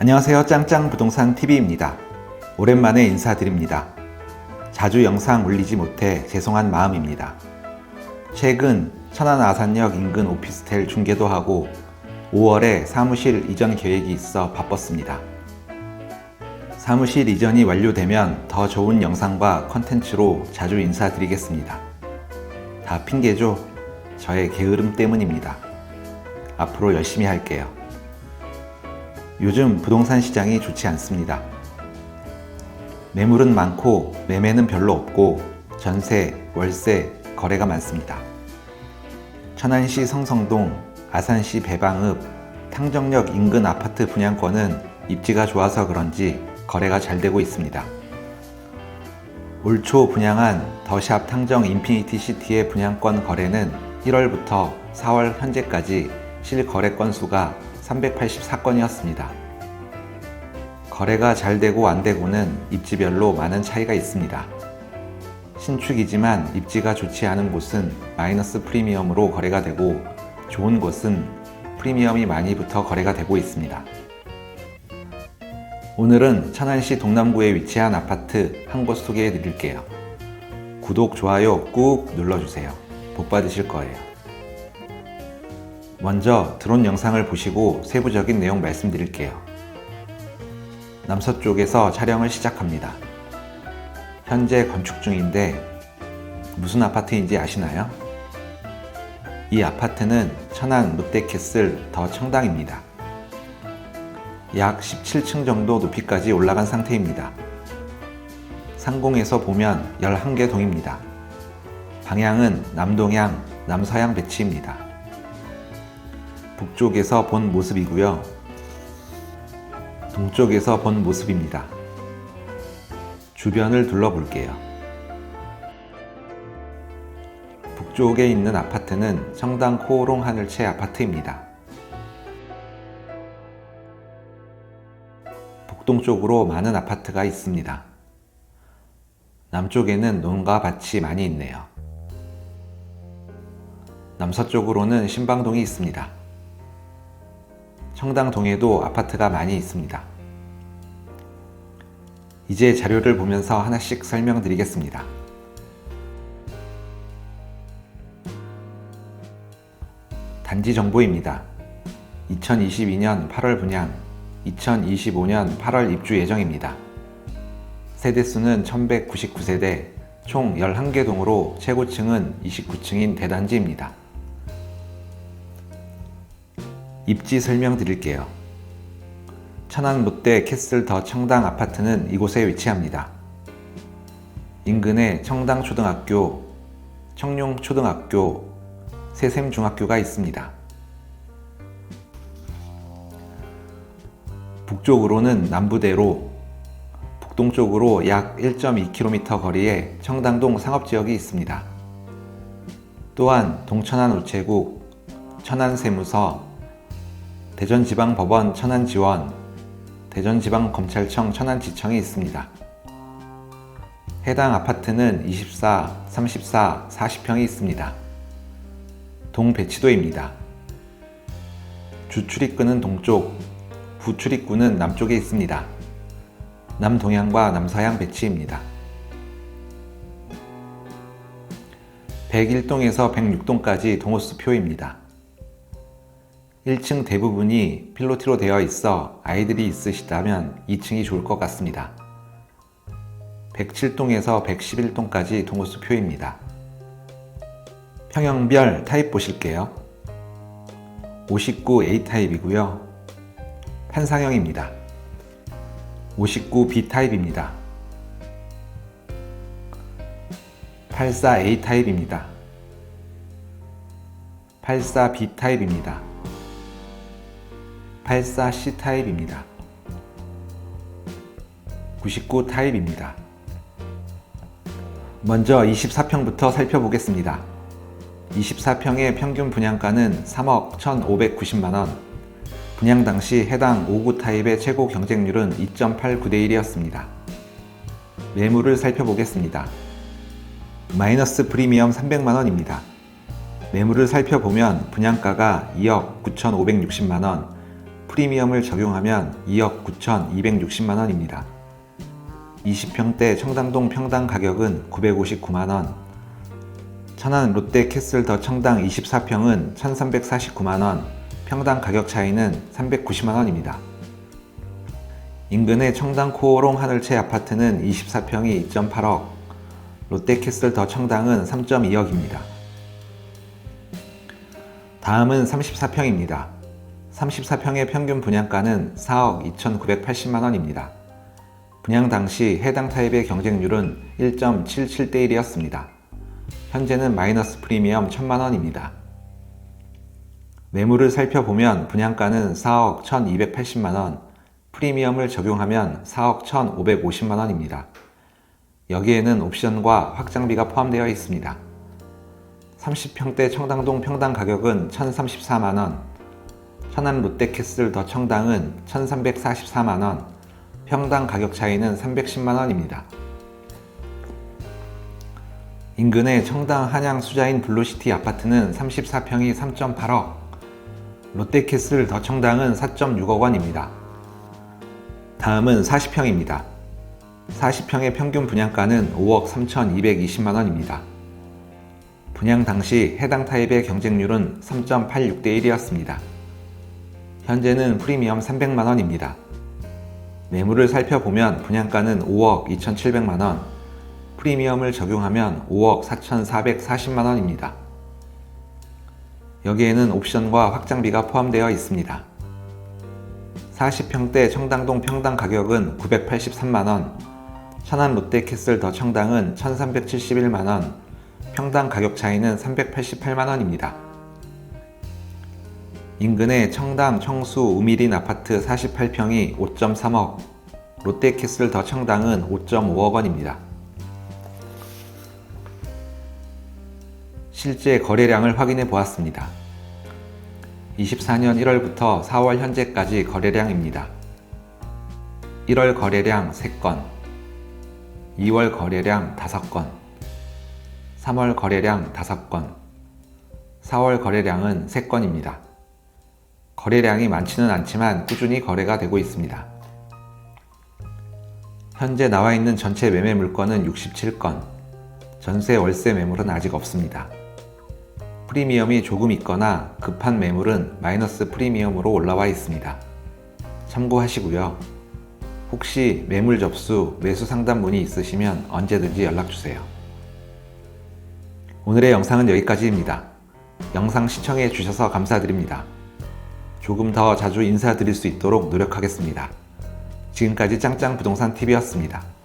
안녕하세요. 짱짱 부동산 TV입니다. 오랜만에 인사드립니다. 자주 영상 올리지 못해 죄송한 마음입니다. 최근 천안 아산역 인근 오피스텔 중개도 하고 5월에 사무실 이전 계획이 있어 바빴습니다. 사무실 이전이 완료되면 더 좋은 영상과 컨텐츠로 자주 인사드리겠습니다. 다 핑계죠? 저의 게으름 때문입니다. 앞으로 열심히 할게요. 요즘 부동산 시장이 좋지 않습니다. 매물은 많고 매매는 별로 없고 전세, 월세, 거래가 많습니다. 천안시 성성동, 아산시 배방읍, 탕정역 인근 아파트 분양권은 입지가 좋아서 그런지 거래가 잘 되고 있습니다. 올 초 분양한 더샵 탕정 인피니티 시티의 분양권 거래는 1월부터 4월 현재까지 실거래 건수가 384건이었습니다. 거래가 잘 되고 안 되고는 입지별로 많은 차이가 있습니다. 신축이지만 입지가 좋지 않은 곳은 마이너스 프리미엄으로 거래가 되고 좋은 곳은 프리미엄이 많이 붙어 거래가 되고 있습니다. 오늘은 천안시 동남구에 위치한 아파트 한 곳 소개해 드릴게요. 구독, 좋아요 꾹 눌러주세요. 복 받으실 거예요. 먼저 드론 영상을 보시고 세부적인 내용 말씀드릴게요. 남서쪽에서 촬영을 시작합니다. 현재 건축 중인데 무슨 아파트인지 아시나요? 이 아파트는 천안 롯데캐슬 더 청당입니다. 약 17층 정도 높이까지 올라간 상태입니다. 상공에서 보면 11개 동입니다. 방향은 남동향, 남서향 배치입니다. 북쪽에서 본 모습이고요. 동쪽에서 본 모습입니다. 주변을 둘러볼게요. 북쪽에 있는 아파트는 청당 코오롱 하늘채 아파트입니다. 북동쪽으로 많은 아파트가 있습니다. 남쪽에는 논과 밭이 많이 있네요. 남서쪽으로는 신방동이 있습니다. 청당 동에도 아파트가 많이 있습니다. 이제 자료를 보면서 하나씩 설명드리겠습니다. 단지 정보입니다. 2022년 8월 분양, 2025년 8월 입주 예정입니다. 세대수는 1199세대, 총 11개 동으로 최고층은 29층인 대단지입니다. 입지 설명드릴게요. 천안 롯데 캐슬 더 청당 아파트는 이곳에 위치합니다. 인근에 청당 초등학교, 청룡 초등학교, 세샘 중학교가 있습니다. 북쪽으로는 남부대로, 북동쪽으로 약 1.2km 거리에 청당동 상업지역이 있습니다. 또한 동천안 우체국, 천안 세무서, 대전지방법원 천안지원, 대전지방검찰청 천안지청이 있습니다. 해당 아파트는 24, 34, 40평이 있습니다. 동배치도입니다. 주출입구는 동쪽, 부출입구는 남쪽에 있습니다. 남동향과 남서향 배치입니다. 101동에서 106동까지 동호수 표입니다. 1층 대부분이 필로티로 되어 있어 아이들이 있으시다면 2층이 좋을 것 같습니다. 107동에서 111동까지 동호수 표입니다. 평형별 타입 보실게요. 59 A타입이고요. 판상형입니다. 59 B타입입니다. 84 A타입입니다. 84 B타입입니다. 84C 타입입니다. 99 타입입니다. 먼저 24평부터 살펴보겠습니다. 24평의 평균 분양가는 3억 1,590만원, 분양 당시 해당 5구 타입의 최고 경쟁률은 2.89대 1이었습니다. 매물을 살펴보겠습니다. 마이너스 프리미엄 300만원입니다. 매물을 살펴보면 분양가가 2억 9,560만원, 프리미엄을 적용하면 2억 9,260만 원입니다. 20평대 청담동 평당 가격은 959만 원. 천안 롯데 캐슬 더 청당 24평은 1,349만 원. 평당 가격 차이는 390만 원입니다. 인근의 청당 코오롱 하늘채 아파트는 24평이 2.8억, 롯데캐슬 더 청당은 3.2억입니다. 다음은 34평입니다. 34평의 평균 분양가는 4억 2,980만 원입니다. 분양 당시 해당 타입의 경쟁률은 1.77대 1이었습니다. 현재는 마이너스 프리미엄 1천만 원입니다. 매물을 살펴보면 분양가는 4억 1,280만 원, 프리미엄을 적용하면 4억 1,550만 원입니다. 여기에는 옵션과 확장비가 포함되어 있습니다. 30평대 청담동 평당 가격은 1,034만 원, 천안 롯데캐슬 더 청당은 1,344만 원, 평당 가격 차이는 310만 원입니다. 인근의 청당 한양 수자인 블루시티 아파트는 34평이 3.8억, 롯데캐슬 더 청당은 4.6억 원입니다. 다음은 40평입니다. 40평의 평균 분양가는 5억 3,220만 원입니다. 분양 당시 해당 타입의 경쟁률은 3.86대 1이었습니다. 현재는 프리미엄 300만 원입니다. 매물을 살펴보면 분양가는 5억 2,700만 원, 프리미엄을 적용하면 5억 4,440만 원입니다. 여기에는 옵션과 확장비가 포함되어 있습니다. 40평대 청담동 평당 가격은 983만원, 천안 롯데캐슬 더 청당은 1371만원, 평당 가격 차이는 388만원입니다. 인근의 청담, 청수, 우미린 아파트 48평이 5.3억, 롯데캐슬 더 청당은 5.5억 원입니다. 실제 거래량을 확인해 보았습니다. 24년 1월부터 4월 현재까지 거래량입니다. 1월 거래량 3건, 2월 거래량 5건, 3월 거래량 5건, 4월 거래량은 3건입니다. 거래량이 많지는 않지만 꾸준히 거래가 되고 있습니다. 현재 나와 있는 전체 매매 물건은 67건, 전세 월세 매물은 아직 없습니다. 프리미엄이 조금 있거나 급한 매물은 마이너스 프리미엄으로 올라와 있습니다. 참고하시고요. 혹시 매물 접수, 매수 상담 문의 있으시면 언제든지 연락주세요. 오늘의 영상은 여기까지입니다. 영상 시청해 주셔서 감사드립니다. 조금 더 자주 인사드릴 수 있도록 노력하겠습니다. 지금까지 짱짱 부동산 TV였습니다.